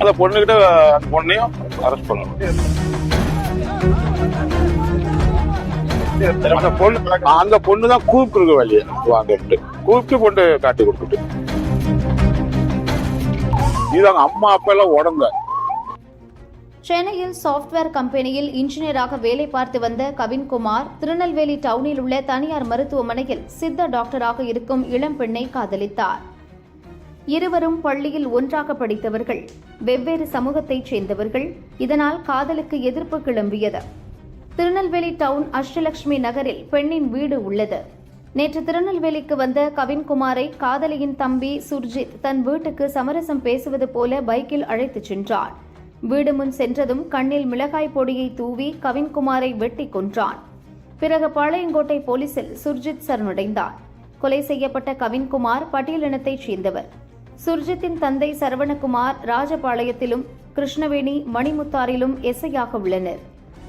அந்த பொண்ணுகிட்ட அந்த பொண்ணையும் அரெஸ்ட் பண்ணணும். அந்த பொண்ணு அந்த பொண்ணு தான் கூப்பிட்டு வழிய வாங்கிட்டு கூப்பிட்டு கொண்டு காட்டி கொடுத்துட்டு. இது அம்மா அப்பா எல்லாம் உடந்த. சென்னையில் சாஃப்ட்வேர் கம்பெனியில் இன்ஜினியராக வேலை பார்த்து வந்த கவின்குமார் திருநெல்வேலி டவுனில் உள்ள தனியார் மருத்துவமனையில் சித்த டாக்டராக இருக்கும் இளம் பெண்ணை காதலித்தார். இருவரும் பள்ளியில் ஒன்றாக படித்தவர்கள். வெவ்வேறு சமூகத்தைச் சேர்ந்தவர்கள். இதனால் காதலுக்கு எதிர்ப்பு கிளம்பியது. திருநெல்வேலி டவுன் அஷ்டலட்சுமி நகரில் பெண்ணின் வீடு உள்ளது. நேற்று திருநெல்வேலிக்கு வந்த கவின்குமாரை காதலியின் தம்பி சுர்ஜித் தன் வீட்டுக்கு சமரசம் பேசுவது போல பைக்கில் அழைத்துச் சென்றார். வீடு முன் சென்றதும் கண்ணில் மிளகாய் பொடியை தூவி கவின்குமாரை வெட்டி கொன்றான். பிறகு பாளையங்கோட்டை போலீசில் சுர்ஜித் சரணடைந்தார். கொலை செய்யப்பட்ட கவின்குமார் பட்டியலினத்தைச் சேர்ந்தவர். சுர்ஜித்தின் தந்தை சரவணகுமார் ராஜபாளையத்திலும் கிருஷ்ணவேணி மணிமுத்தாரிலும் எஸ்ஐயாக உள்ளனர்.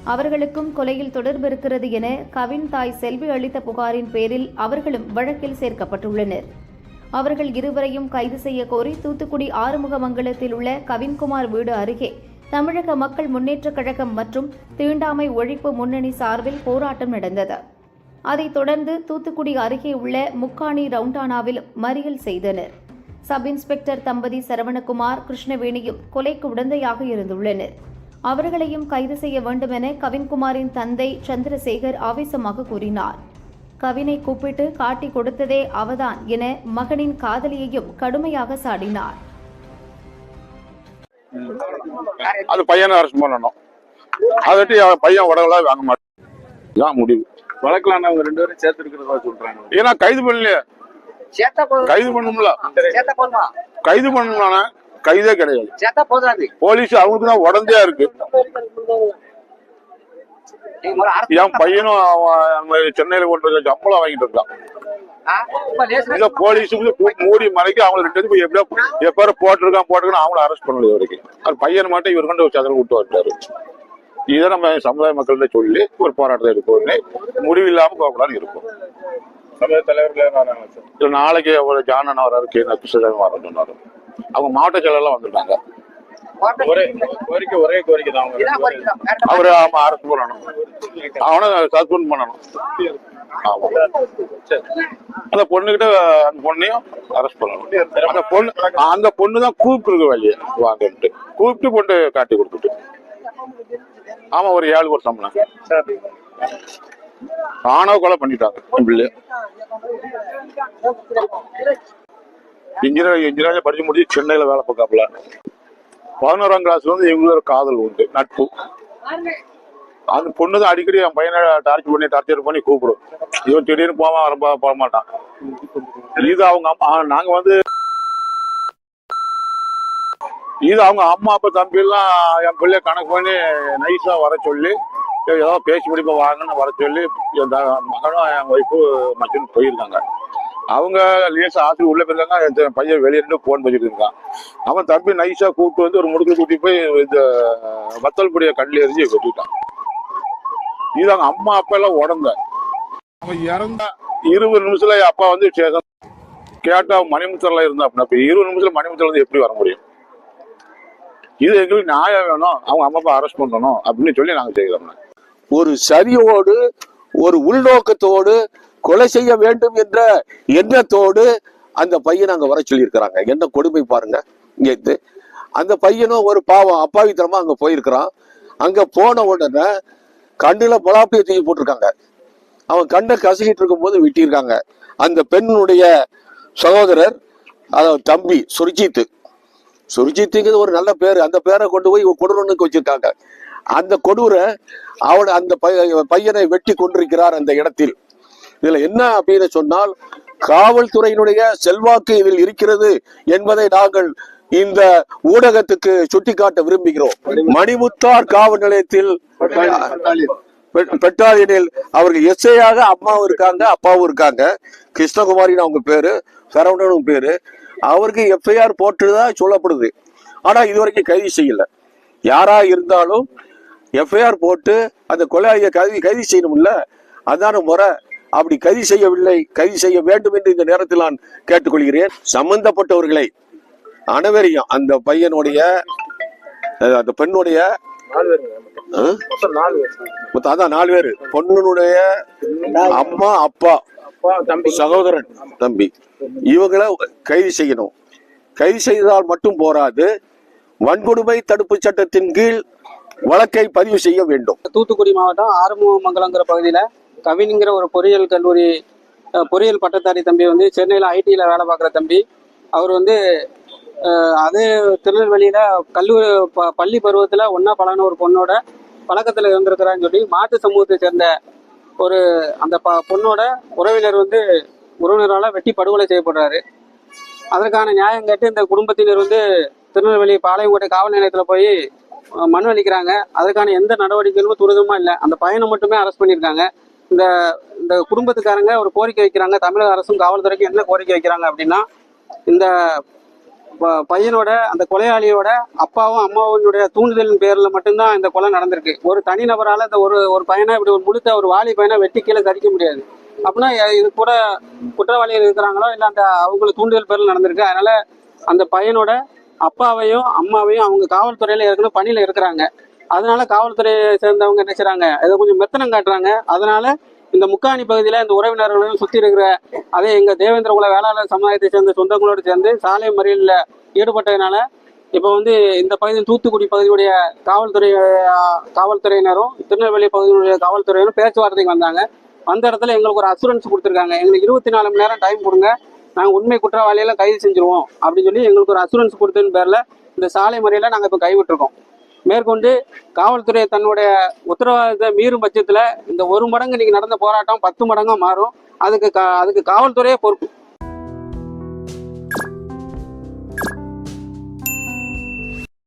அவர்களுக்கும் கொலையில் தொடர்பு இருக்கிறது என கவின் தாய் செல்வி அளித்த புகாரின் பேரில் அவர்களும் வழக்கில் சேர்க்கப்பட்டுள்ளனர். அவர்கள் இருவரையும் கைது செய்ய கோரி தூத்துக்குடி ஆறுமுகமங்கலத்தில் உள்ள கவின்குமார் வீடு அருகே தமிழக மக்கள் முன்னேற்றக் கழகம் மற்றும் தீண்டாமை ஒழிப்பு முன்னணி சார்பில் போராட்டம் நடந்தது. அதைத் தொடர்ந்து தூத்துக்குடி அருகே உள்ள முக்காணி ரவுண்டானாவில் மறியல் செய்தனர். சப் இன்ஸ்பெக்டர் தம்பதி சரவணகுமார் கிருஷ்ணவேணியும் கொலைக்கு உடந்தையாக இருந்துள்ளனர். அவர்களையும் கைது செய்ய வேண்டும் என கவின்குமாரின் தந்தை சந்திரசேகர் ஆவேசமாக கூறினார். கவினை கூப்பிட்டு காட்டி கொடுத்ததே அவதான் என மகனின் காதலியையும் கடுமையாக சாடினார். அந்த பையனை அரெஸ்ட் பண்ணணும். அதட்டி பையன் உடவுலாம் வாங்க மாட்டான். முடிவு. வழக்கில் அவங்க ரெண்டு பேரும் சேர்த்து இருக்கிறதா சொல்றாங்க. ஏன்னா கைது பண்ணலையே. கைது போதுமா? கைது பண்ணணும்னா கைதே கிடையாது. போலீஸ் அவங்களுக்கு தான் உடந்தையா இருக்கு. என் பையனும் சென்னையில கொண்டு சம்பளம் வாங்கிட்டு இருக்கான். ஆ, ரொம்ப லேசு இந்த போலீஸ் வந்து கூ- மூடி மறைக்க அவங்க ரெண்டு பேரும் எப்படியோ எப்போ போட்டிருக்கான் போட்டிருக்கான் அவங்கள அரெஸ்ட் பண்ணல வரைக்கும். அது பையன் மட்டும் இவர் கொண்டு சதுரம் விட்டு வந்துட்டாரு. இதை நம்ம சமுதாய மக்கள்கிட்ட சொல்லி ஒரு போராட்டத்தை எடுப்போம்னு முடிவு இல்லாம போகக்கூடாதுன்னு இருக்கும். சமூக தலைவர்கள் நாளைக்கு ஒரு ஜானன் வராரு கே. கிருஷ்ணசாமி வர சொன்னாரு. அவங்க மாவட்ட செயலர்லாம் வந்துட்டாங்க அவரு ஆமா அரெஸ்ட் பண்ணணும் அவனை சஸ்பெண்ட் பண்ணணும். ஆமா. சரி. அந்த பொண்ணுகிட்ட அந்த பொண்ணையும் அரெஸ்ட் பண்ணணும். அந்த பொண்ணு அந்த பொண்ணு தான் கூப்பிட்டு வழிய. வாங்கிட்டு கூப்பிட்டு கொண்டு காட்டி கொடுத்துட்டு. ஆமா ஒரு ஏழு வருஷம் ஆணவ கொலை பண்ணிட்டாங்க பிள்ளை இன்ஜினியர் இன்ஜினியர் படிச்சு முடிச்சு சென்னையில வேலை பார்க்காப்புல. பதினோராம் கிளாஸ்ல வந்து இவங்களோட காதல் உண்டு நட்பு. அந்த பொண்ணு தான் அடிக்கடி என் பையனை டார்ச்சர் பண்ணி டார்ச்சர் பண்ணி கூப்பிடும். இவன் திடீர்னு போவான் ரொம்ப போக மாட்டான் இது அவங்க அம்மா நாங்க வந்து இது அவங்க அம்மா அப்பா தம்பிலாம் என் பிள்ளை கணக்கு பண்ணி நைஸா வர சொல்லி ஏதோ பேசி முடிப்ப வாங்கன்னு வர சொல்லி என் த- மகனும் என் ஒய்ஃபு மச்சனும் போயிருக்காங்க. அவங்க லேசா ஆத்திரி உள்ள போயிருக்காங்க என் பையன் வெளியே இருந்து போன் பண்ணிட்டு இருக்கான். அவன் தம்பி நைஸா கூப்பிட்டு வந்து ஒரு முடுக்கு கூட்டி போய் இந்த வத்தல் பொடிய கண்ணில் எரிஞ்சு வெட்டிட்டான் இது அவங்க அம்மா அப்பா எல்லாம் உடந்த. அவன் இறந்த இருபது நிமிஷத்துல என் அப்பா வந்து ஸ்டேஷன் கேட்டா மணிமுத்தரில் இருந்தா அப்படின்னா இப்போ இருபது நிமிஷத்துல மணிமுத்தர்ல இருந்து எப்படி வர முடியும்? இது எங்களுக்கு நியாயம் வேணும். அவங்க அம்மா அப்பா அரெஸ்ட் பண்ணணும் அப்படின்னு சொல்லி நாங்கள் செய்கிறோம் ஒரு சதியோடு ஒரு உள்நோக்கத்தோடு கொலை செய்ய வேண்டும் என்ற எண்ணத்தோடு அந்த பையனை அங்கே வர சொல்லியிருக்கிறாங்க. என்ன கொடுமை பாருங்க. இங்கே இருந்து அந்த பையனும் ஒரு பாவம் அப்பாவித்தனமா அங்கே போயிருக்கிறான். அங்கே போன உடனே கண்ணில் பலாப்பிய தூக்கி போட்டிருக்காங்க. அவன் கண்ணை கசக்கிட்டு இருக்கும்போது விட்டியிருக்காங்க. அந்த பெண்ணுடைய சகோதரர் அதாவது தம்பி சுர்ஜித்து சுர்ஜித்துங்கிறது ஒரு நல்ல பேர். அந்த பேரை கொண்டு போய் கொடூரனுக்கு வச்சிருக்காங்க. அந்த கொடூரை அவன் அந்த பைய- பையனை வெட்டி கொண்டிருக்கிறார் அந்த இடத்தில். இதுல என்ன அப்படின்னு சொன்னால் காவல்துறையினுடைய செல்வாக்கு இதில் இருக்கிறது என்பதை நாங்கள் இந்த ஊடகத்துக்கு சுட்டிக்காட்ட விரும்புகிறோம். மணிமுத்தார் காவல் நிலையத்தில் பெ- பெட்டாலியனில் அவர்கள் எஸ்ஐயாக அம்மாவும் இருக்காங்க அப்பாவும் இருக்காங்க. கிருஷ்ணகுமாரின்னு அவங்க பேரு சரவணனும் பேரு. அவருக்கு எஃப்ஐஆர் போட்டுதா சொல்லப்படுது. ஆனா இதுவரைக்கும் கைது செய்யல. யாரா இருந்தாலும் எஃப்ஐஆர் போட்டு அந்த கொலையாளியை கைது கைது செய்யணும்ல? அதான முறை. அப்படி கைது செய்யவில்லை. கைது செய்ய வேண்டும் என்று இந்த நேரத்தில் நான் கேட்டுக்கொள்கிறேன். சம்பந்தப்பட்டவர்களை அனைவரையும் அந்த பையனுடைய அந்த பெண்ணுடைய நாலு மொத்தம் நாலு பேர். மொத்தம் அதான் நாலு பேர். பொண்ணுடைய அம்மா அப்பா. தம்பி. சகோதரன் தம்பி. இவங்கள கைது செய்யணும். கைது செய்தால் மட்டும் போராது. வன்கொடுமை தடுப்பு சட்டத்தின் கீழ் வழக்கை பதிவு செய்ய வேண்டும். தூத்துக்குடி மாவட்டம் ஆறுமுகமங்கலங்கிற பகுதியில் கவின்ங்கிற ஒரு பொறியியல் கல்லூரி பொறியியல் பட்டதாரி தம்பி வந்து சென்னையில் ஐடியில் வேலை பார்க்குற தம்பி. அவர் வந்து அஹ், அதே திருநெல்வேலியில் கல்லூரி ப பள்ளி பருவத்தில் ஒன்றா பழகின ஒரு பொண்ணோட பழக்கத்தில் இருந்திருக்கிறான்னு சொல்லி மாட்டு சமூகத்தை சேர்ந்த ஒரு அந்த ப பொண்ணோட உறவினர் வந்து உறவினரால் வெட்டி படுகொலை செய்யப்படுறாரு. அதற்கான நியாயம் கேட்டு இந்த குடும்பத்தினர் வந்து திருநெல்வேலி பாளையங்கோட்டை காவல் நிலையத்தில் போய் மனு அளிக்கிறாங்க. அதற்கான எந்த நடவடிக்கைகளும் துரிதமாக இல்லை. அந்த பையனை மட்டுமே அரெஸ்ட் பண்ணியிருக்காங்க. இந்த இந்த குடும்பத்துக்காரங்க ஒரு கோரிக்கை வைக்கிறாங்க. தமிழக அரசும் காவல்துறைக்கும் என்ன கோரிக்கை வைக்கிறாங்க அப்படின்னா இந்த பையனோட அந்த கொலையாளியோட அப்பாவும் அம்மாவினுடைய தூண்டுதலின் பேர்ல மட்டும்தான் இந்த கொலை நடந்திருக்கு. ஒரு தனிநபரால இந்த ஒரு ஒரு பையனை இப்படி ஒரு முழுத்த ஒரு வாலி பையனை வெட்டி கீழே கடிக்க முடியாது. அப்படின்னா இது கூட குற்றவாளிகள் இருக்கிறாங்களோ இல்லை அந்த அவங்களுக்கு தூண்டுதல் பேரில் நடந்திருக்கு. அதனால அந்த பையனோட அப்பாவையும் அம்மாவையும் அவங்க காவல்துறையில ஏற்கனவே பணியில இருக்கிறாங்க. அதனால காவல்துறையை சேர்ந்தவங்க என்ன இதை கொஞ்சம் மெத்தனம் காட்டுறாங்க. அதனால இந்த முக்காணி பகுதியில் இந்த உறவினர்களையும் சுற்றி இருக்கிற அதே எங்க தேவேந்திரகுல வேளாளர் சமுதாயத்தை சேர்ந்த சொந்தங்களோடு சேர்ந்து சாலை மறியலில் ஈடுபட்டதுனால இப்போ வந்து இந்த பகுதியில் தூத்துக்குடி பகுதியுடைய காவல்துறை காவல்துறையினரும் திருநெல்வேலி பகுதியுடைய காவல்துறையினரும் பேச்சுவார்த்தைக்கு வந்தாங்க. அந்த இடத்துல எங்களுக்கு ஒரு அசூரன்ஸ் கொடுத்துருக்காங்க. எங்களுக்கு இருபத்தி நாலு மணி நேரம் டைம் கொடுங்க. நாங்கள் உண்மை குற்றவாளியெல்லாம் கைது செஞ்சுருவோம் அப்படின்னு சொல்லி எங்களுக்கு ஒரு அசூரன்ஸ் கொடுத்ததின் பேரில் இந்த சாலை முறையில் நாங்கள் இப்போ கைவிட்டுருக்கோம். மேற்கொண்டு காவல்துறை தன்னுடைய உத்தரவாதத்தை மீறும் பட்சத்தில் இந்த ஒரு மடங்கு இன்னைக்கு நடந்த போராட்டம் பத்து மடங்காக மாறும். அதுக்கு கா அதுக்கு காவல்துறையே பொறுப்பு.